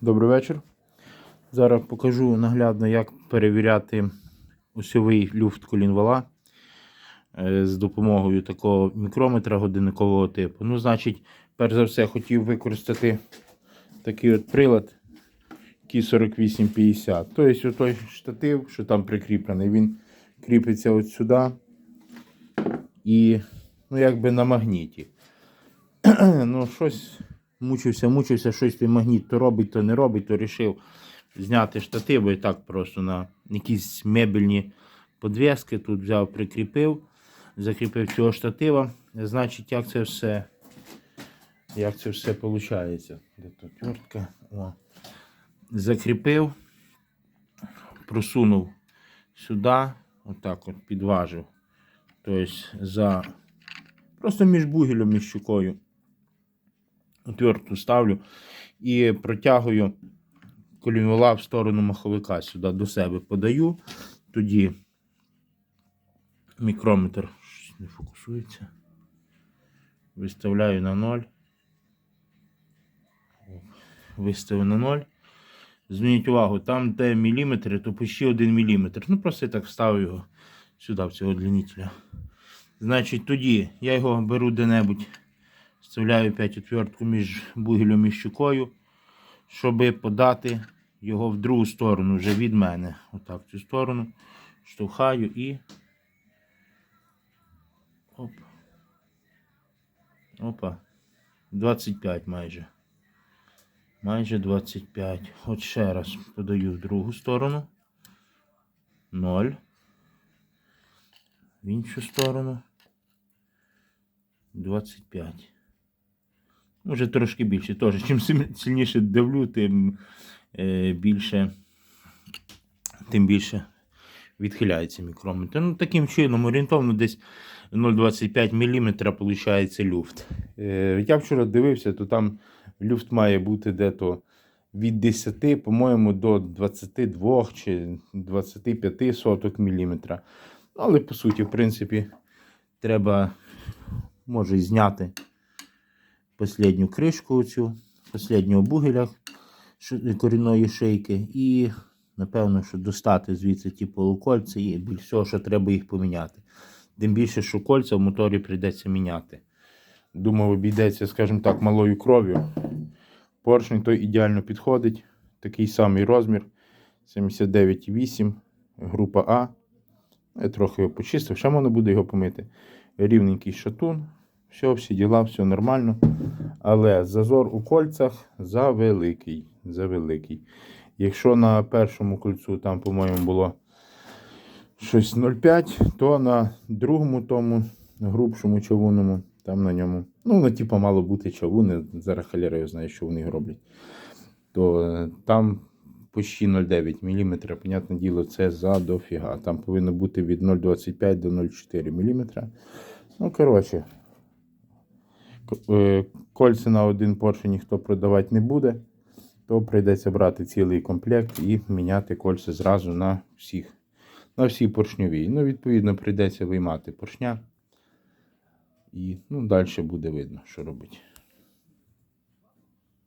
Добрий вечір. Зараз покажу наглядно, як перевіряти осьовий люфт колінвала е, з допомогою такого мікрометра годинникового типу. Ну, значить, перш за все, хотів використати такий от прилад Кі4850. Тобто, той штатив, що там прикріплений, він кріпиться от сюди і ну, якби на магніті. ну, щось мучився, мучився, щось той магніт то робить, то не робить, то рішив зняти штатив і так просто на якісь мебельні подвески. Тут взяв, прикріпив, закріпив цього штатива. Значить, як це все, як це все виходить. Де тут твердка? О. Закріпив, просунув сюди, отак от підважив. Тобто за просто між бугелем і щукою отвертку ставлю і протягую колінвала в сторону маховика сюди до себе подаю. Тоді мікрометр щось не фокусується. Виставляю на 0. Виставив на 0. Зверніть увагу, там де міліметри, то почти 1 міліметр. Ну просто я так вставив його сюди, в цього длинителя. Значить, тоді я його беру де-небудь, вставляю 5 отвертку між бугелем і щукою, щоб подати його в другу сторону вже від мене. Отак, в цю сторону. Штовхаю і. Оп. Опа. 25 майже. Майже 25. От ще раз подаю в другу сторону. 0. В іншу сторону. 25. Може трошки більше. Теж, чим сильніше давлю, тим е, більше, тим більше відхиляється мікрометр. Ну, таким чином, орієнтовно десь 0,25 мм виходить люфт. Е, я вчора дивився, то там люфт має бути дето від 10, по-моєму, до 22 чи 25 соток міліметра. Але по суті, в принципі, треба може і зняти останню кришку оцю, останнього бугеля корінної шийки і, напевно, що достати звідси ті полукольця і більш всього, що треба їх поміняти. Тим більше, що кольця в моторі прийдеться міняти. Думав, обійдеться, скажімо так, малою кров'ю. Поршень той ідеально підходить. Такий самий розмір 79,8, група А. Я трохи його почистив, ще можна буде його помити. Рівненький шатун. Все, всі діла, все нормально. Але зазор у кольцях завеликий. завеликий. Якщо на першому кольцу там, по-моєму, було щось 0,5, то на другому тому грубшому човунному, там на ньому, ну, на типу мало бути човуни, зараз халяра я знаю, що вони роблять. То е, там почти 0,9 мм, понятне діло, це за дофіга. Там повинно бути від 0,25 до 0,4 мм. Ну, коротше, кольця на один поршень ніхто продавати не буде, то прийдеться брати цілий комплект і міняти кольця зразу на всіх. На всі поршньові. Ну, відповідно, прийдеться виймати поршня. І ну, далі буде видно, що робити.